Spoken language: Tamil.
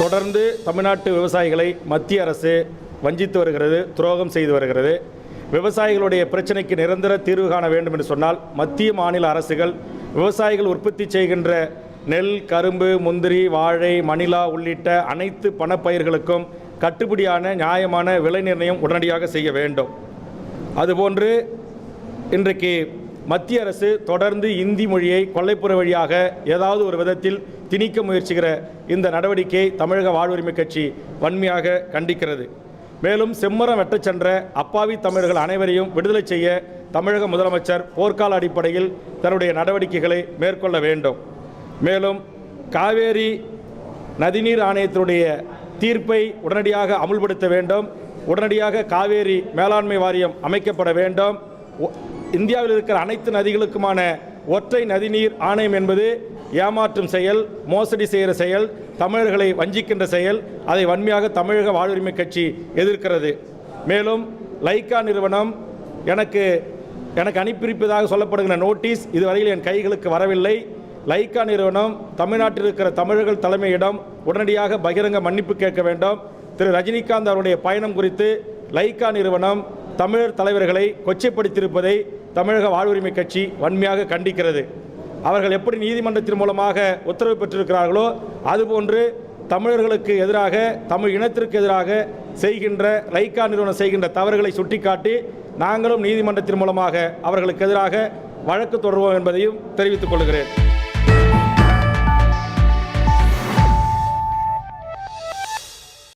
தொடர்ந்து தமிழ்நாட்டு விவசாயிகளை மத்திய அரசு வஞ்சித்து வருகிறது துரோகம் செய்து வருகிறது. விவசாயிகளுடைய பிரச்சனைக்கு நிரந்தர தீர்வு காண வேண்டும் என்று சொன்னால் மத்திய மாநில அரசுகள் விவசாயிகள் உற்பத்தி செய்கின்ற நெல் கரும்பு முந்திரி வாழை மணிலா உள்ளிட்ட அனைத்து பணப்பயிர்களுக்கும் கட்டுப்படியான நியாயமான விலை நிர்ணயம் உடனடியாக செய்ய வேண்டும். அதுபோன்று இன்றைக்கு மத்திய அரசு தொடர்ந்து இந்தி மொழியை கொல்லைப்புற வழியாக ஏதாவது ஒரு விதத்தில் திணிக்க முயற்சிக்கிற இந்த நடவடிக்கையை தமிழக வாழ்வுரிமை கட்சி வன்மையாக கண்டிக்கிறது. மேலும் செம்மரம் வெட்டச் சென்ற அப்பாவி தமிழர்கள் அனைவரையும் விடுதலை செய்ய தமிழக முதலமைச்சர் போர்க்கால அடிப்படையில் தன்னுடைய நடவடிக்கைகளை மேற்கொள்ள வேண்டும். மேலும் காவேரி நதிநீர் ஆணையத்தினுடைய தீர்ப்பை உடனடியாக அமுல்படுத்த வேண்டும். உடனடியாக காவேரி மேலாண்மை வாரியம் அமைக்கப்பட வேண்டும். இந்தியாவில் இருக்கிற அனைத்து நதிகளுக்குமான ஒற்றை நதிநீர் ஆணையம் என்பது ஏமாற்றும் செயல் மோசடி செய்கிற செயல் தமிழர்களை வஞ்சிக்கின்ற செயல் அதை வன்மையாக தமிழக வாழ்வுரிமை கட்சி எதிர்க்கிறது. மேலும் லைக்கா நிறுவனம் எனக்கு எனக்கு அனுப்பியிருப்பதாக சொல்லப்படுகிற நோட்டீஸ் இதுவரையில் என் கைகளுக்கு வரவில்லை. லைக்கா நிறுவனம் தமிழ்நாட்டில் இருக்கிற தமிழர்கள் தலைமையிடம் உடனடியாக பகிரங்க மன்னிப்பு கேட்க வேண்டும். திரு. ரஜினிகாந்த் அவருடைய பயணம் குறித்து லைக்கா நிறுவனம் தமிழர் தலைவர்களை கொச்சைப்படுத்தியிருப்பதை தமிழக வாழ்வுரிமை கட்சி வன்மையாக கண்டிக்கிறது. அவர்கள் எப்படி நீதிமன்றத்தின் மூலமாக உத்தரவு பெற்றிருக்கிறார்களோ அதுபோன்று தமிழர்களுக்கு எதிராக தமிழ் இனத்திற்கு எதிராக செய்கின்ற லைக்கா நிறுவனம் செய்கின்ற தவறுகளை சுட்டிக்காட்டி நாங்களும் நீதிமன்றத்தின் மூலமாக அவர்களுக்கு எதிராக வழக்கு தொடர்வோம் என்பதையும் தெரிவித்துக் கொள்கிறேன்.